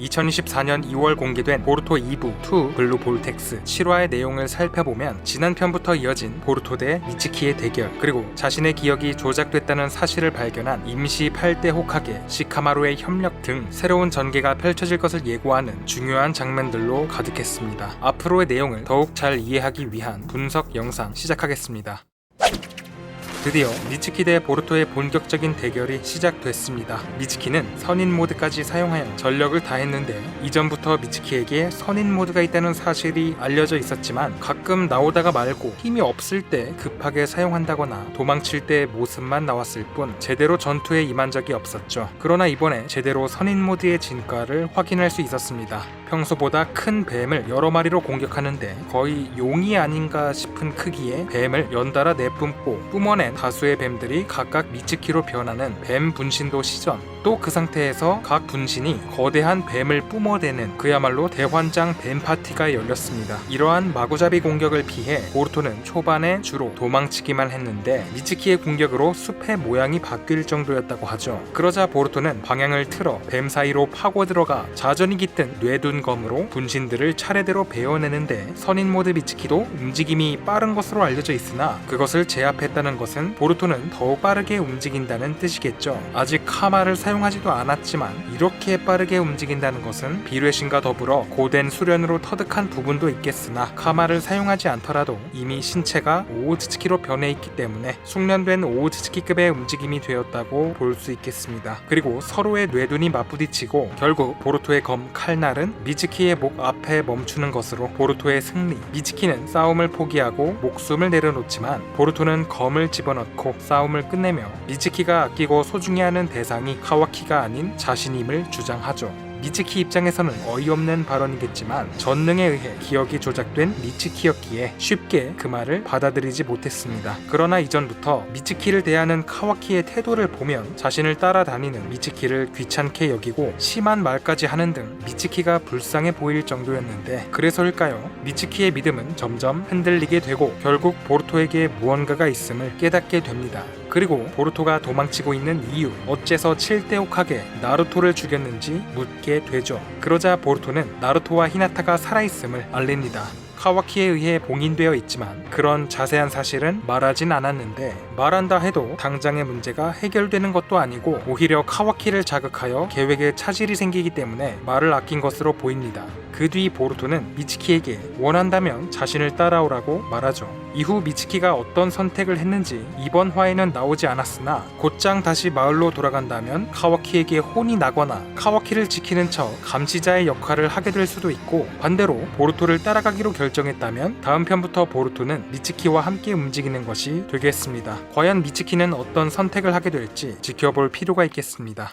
2024년 2월 공개된 보루토 2부 2 블루 볼텍스 7화의 내용을 살펴보면 지난 편부터 이어진 보루토 대 미츠키의 대결 그리고 자신의 기억이 조작됐다는 사실을 발견한 임시 8대 호카게 시카마루의 협력 등 새로운 전개가 펼쳐질 것을 예고하는 중요한 장면들로 가득했습니다. 앞으로의 내용을 더욱 잘 이해하기 위한 분석 영상 시작하겠습니다. 드디어 미츠키 대 보르토의 본격적인 대결이 시작됐습니다. 미츠키는 선인 모드까지 사용하여 전력을 다했는데 이전부터 미츠키에게 선인 모드가 있다는 사실이 알려져 있었지만 가끔 나오다가 말고 힘이 없을 때 급하게 사용한다거나 도망칠 때 모습만 나왔을 뿐 제대로 전투에 임한 적이 없었죠. 그러나 이번에 제대로 선인 모드의 진가를 확인할 수 있었습니다. 평소보다 큰 뱀을 여러 마리로 공격하는데 거의 용이 아닌가 싶은 크기의 뱀을 연달아 내뿜고 뿜어낸 다수의 뱀들이 각각 미츠키로 변하는 뱀 분신도 시전 또 그 상태에서 각 분신이 거대한 뱀을 뿜어대는 그야말로 대환장 뱀 파티가 열렸습니다. 이러한 마구잡이 공격을 피해 보르토는 초반에 주로 도망치기만 했는데 미츠키의 공격으로 숲의 모양이 바뀔 정도였다고 하죠. 그러자 보르토는 방향을 틀어 뱀 사이로 파고 들어가 자전이 깃든 뇌둔 검으로 분신들을 차례대로 베어내는데 선인 모드 미츠키도 움직임이 빠른 것으로 알려져 있으나 그것을 제압했다는 것은 보르토는 더욱 빠르게 움직인다는 뜻이겠죠. 아직 카마를 사용하지도 않았지만 이렇게 빠르게 움직인다는 것은 비뢰신과 더불어 고된 수련으로 터득한 부분도 있겠으나 카마를 사용하지 않더라도 이미 신체가 오우츠츠키로 변해 있기 때문에 숙련된 오우츠츠키급의 움직임이 되었다고 볼 수 있겠습니다. 그리고 서로의 뇌둔이 맞부딪히고 결국 보르토의 검 칼날은 미츠키의 목 앞에 멈추는 것으로 보르토의 승리. 미츠키는 싸움을 포기하고 목숨을 내려놓지만 보르토는 검을 집어넣고 싸움을 끝내며 미츠키가 아끼고 소중히 하는 대상이 카와키가 아닌 자신임을 주장하죠. 미츠키 입장에서는 어이없는 발언이겠지만 전능에 의해 기억이 조작된 미츠키였기에 쉽게 그 말을 받아들이지 못했습니다. 그러나 이전부터 미츠키를 대하는 카와키의 태도를 보면 자신을 따라다니는 미츠키를 귀찮게 여기고 심한 말까지 하는 등 미츠키가 불쌍해 보일 정도였는데 그래서일까요? 미츠키의 믿음은 점점 흔들리게 되고 결국 보르토에게 무언가가 있음을 깨닫게 됩니다. 그리고 보르토가 도망치고 있는 이유, 어째서 7대 옥하게 나루토를 죽였는지 묻게 되죠. 그러자 보르토는 나루토와 히나타가 살아있음을 알립니다. 카와키에 의해 봉인되어 있지만 그런 자세한 사실은 말하진 않았는데 말한다 해도 당장의 문제가 해결되는 것도 아니고 오히려 카와키를 자극하여 계획에 차질이 생기기 때문에 말을 아낀 것으로 보입니다. 그 뒤 보르토는 미츠키에게 원한다면 자신을 따라오라고 말하죠. 이후 미츠키가 어떤 선택을 했는지 이번 화에는 나오지 않았으나 곧장 다시 마을로 돌아간다면 카와키에게 혼이 나거나 카와키를 지키는 척 감시자의 역할을 하게 될 수도 있고 반대로 보르토를 따라가기로 결정했다면 다음 편부터 보르토는 미츠키와 함께 움직이는 것이 되겠습니다. 과연 미츠키는 어떤 선택을 하게 될지 지켜볼 필요가 있겠습니다.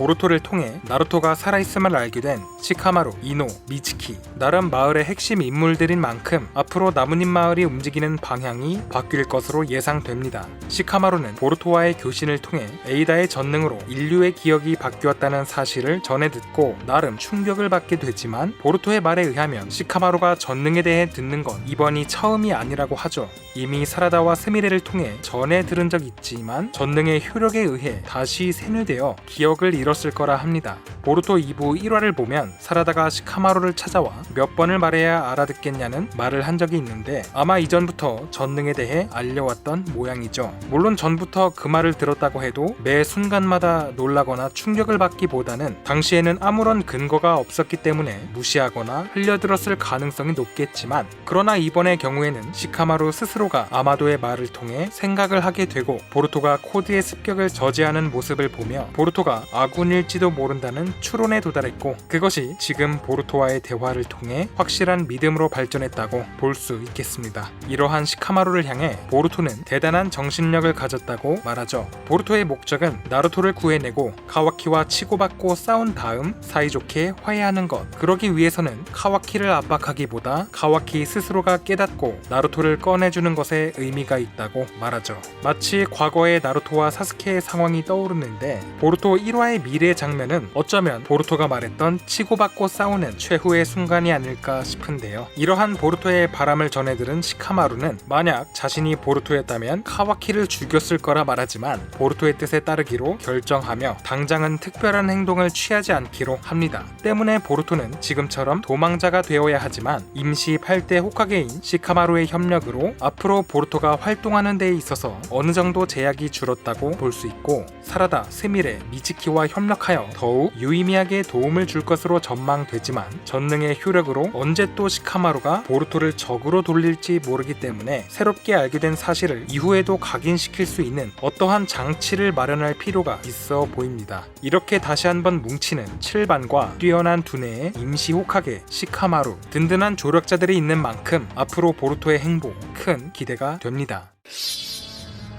보루토를 통해 나루토가 살아있음을 알게 된 시카마루, 이노, 미츠키 나름 마을의 핵심 인물들인 만큼 앞으로 나무님 마을이 움직이는 방향이 바뀔 것으로 예상됩니다. 시카마루는 보루토와의 교신을 통해 에이다의 전능으로 인류의 기억이 바뀌었다는 사실을 전해 듣고 나름 충격을 받게 되지만 보루토의 말에 의하면 시카마루가 전능에 대해 듣는 건 이번이 처음이 아니라고 하죠. 이미 사라다와 스미레를 통해 전에 들은 적 있지만 전능의 효력에 의해 다시 세뇌되어 기억을 잃 었을 거라 합니다. 보루토 2부 1화를 보면 사라다가 시카마루를 찾아와 몇 번을 말해야 알아듣겠냐는 말을 한 적이 있는데 아마 이전부터 전능에 대해 알려왔던 모양이죠. 물론 전부터 그 말을 들었다고 해도 매 순간마다 놀라거나 충격을 받기보다는 당시에는 아무런 근거가 없었기 때문에 무시하거나 흘려들었을 가능성이 높겠지만 그러나 이번의 경우에는 시카마루 스스로가 아마도의 말을 통해 생각을 하게 되고 보루토가 코드의 습격을 저지하는 모습을 보며 보루토가 아 군일지도 모른다는 추론에 도달했고 그것이 지금 보루토와의 대화를 통해 확실한 믿음으로 발전했다고 볼 수 있겠습니다. 이러한 시카마루를 향해 보루토는 대단한 정신력을 가졌다고 말하죠. 보루토의 목적은 나루토를 구해내고 카와키와 치고받고 싸운 다음 사이좋게 화해하는 것. 그러기 위해서는 카와키를 압박하기보다 카와키 스스로가 깨닫고 나루토를 꺼내주는 것에 의미가 있다고 말하죠. 마치 과거의 나루토와 사스케의 상황이 떠오르는데 보루토 1화의 미래 장면은 어쩌면 보루토가 말했던 치고받고 싸우는 최후의 순간이 아닐까 싶은데요. 이러한 보루토의 바람을 전해 들은 시카마루는 만약 자신이 보루토였다면 카와키를 죽였을 거라 말하지만 보루토의 뜻에 따르기로 결정하며 당장은 특별한 행동을 취하지 않기로 합니다. 때문에 보루토는 지금처럼 도망자가 되어야 하지만 임시 8대 호카게인 시카마루의 협력으로 앞으로 보루토가 활동하는 데에 있어서 어느 정도 제약이 줄었다고 볼 수 있고 사라다, 스미레, 미치키와 협력하여 더욱 유의미하게 도움을 줄 것으로 전망되지만 전능의 효력으로 언제 또 시카마루가 보루토를 적으로 돌릴지 모르기 때문에 새롭게 알게 된 사실을 이후에도 각인시킬 수 있는 어떠한 장치를 마련할 필요가 있어 보입니다. 이렇게 다시 한번 뭉치는 7반과 뛰어난 두뇌의 임시 호카게, 시카마루 든든한 조력자들이 있는 만큼 앞으로 보루토의 행보 큰 기대가 됩니다.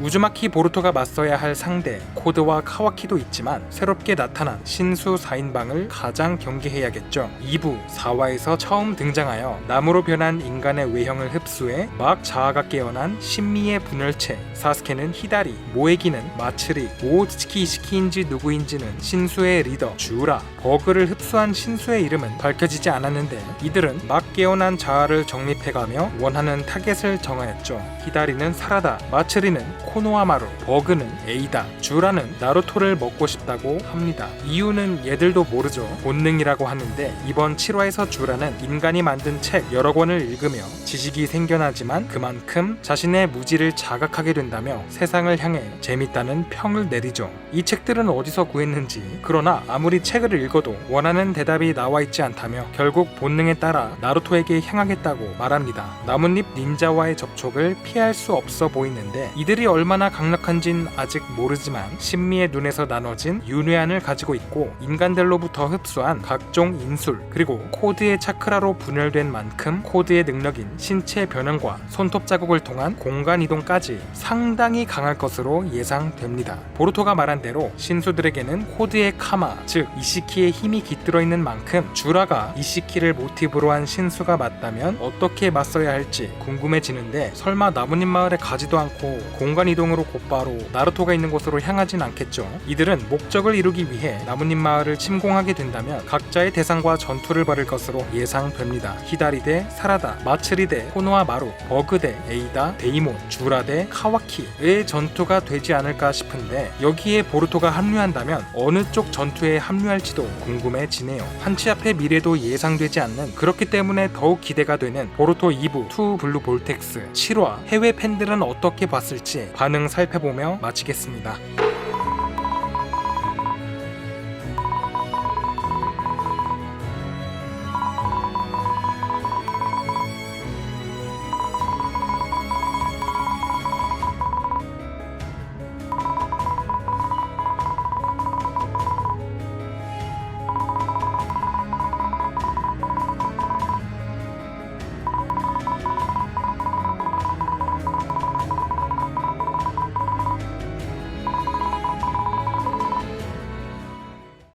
우즈마키 보루토가 맞서야 할 상대 코드와 카와키도 있지만 새롭게 나타난 신수 4인방을 가장 경계해야겠죠. 2부 4화에서 처음 등장하여 나무로 변한 인간의 외형을 흡수해 막 자아가 깨어난 신미의 분열체 사스케는 히다리, 모에기는 마츠리, 오츠키 이시키인지 누구인지는 신수의 리더 주라, 버그를 흡수한 신수의 이름은 밝혀지지 않았는데 이들은 막 깨어난 자아를 정립해가며 원하는 타겟을 정하였죠. 히다리는 사라다, 마츠리는 코노아마루, 버그는 에이다, 주라는 나루토를 먹고 싶다고 합니다. 이유는 얘들도 모르죠. 본능이라고 하는데 이번 7화에서 주라는 인간이 만든 책 여러 권을 읽으며 지식이 생겨나지만 그만큼 자신의 무지를 자각하게 된다며 세상을 향해 재밌다는 평을 내리죠. 이 책들은 어디서 구했는지 그러나 아무리 책을 읽어도 원하는 대답이 나와 있지 않다며 결국 본능에 따라 나루토에게 향하겠다고 말합니다. 나뭇잎 닌자와의 접촉을 피할 수 없어 보이는데 이들이 얼 마나 강력한진 아직 모르지만 신미의 눈에서 나눠진 윤회안을 가지고 있고 인간들로부터 흡수한 각종 인술 그리고 코드의 차크라로 분열된 만큼 코드의 능력인 신체 변형과 손톱 자국을 통한 공간 이동까지 상당히 강할 것으로 예상됩니다. 보루토가 말한 대로 신수들에게는 코드의 카마 즉 이시키의 힘이 깃들어 있는 만큼 주라가 이시키를 모티브로 한 신수가 맞다면 어떻게 맞서야 할지 궁금해지는데 설마 나뭇잎 마을에 가지도 않고 공간 이 동으로 곧바로 나루토가 있는 곳으로 향하진 않겠죠. 이들은 목적을 이루기 위해 나뭇잎 마을을 침공하게 된다면 각자의 대상과 전투를 벌일 것으로 예상됩니다. 히다리 대 사라다, 마츠리 대 코노아 마루, 버그 대 에이다, 데이몬, 주라 대 카와키의 전투가 되지 않을까 싶은데 여기에 보루토가 합류한다면 어느 쪽 전투에 합류할지도 궁금해지네요. 한치 앞의 미래도 예상되지 않는 그렇기 때문에 더욱 기대가 되는 보루토 2부 투 블루 볼텍스 7화 해외 팬들은 어떻게 봤을지 반응 살펴보며 마치겠습니다.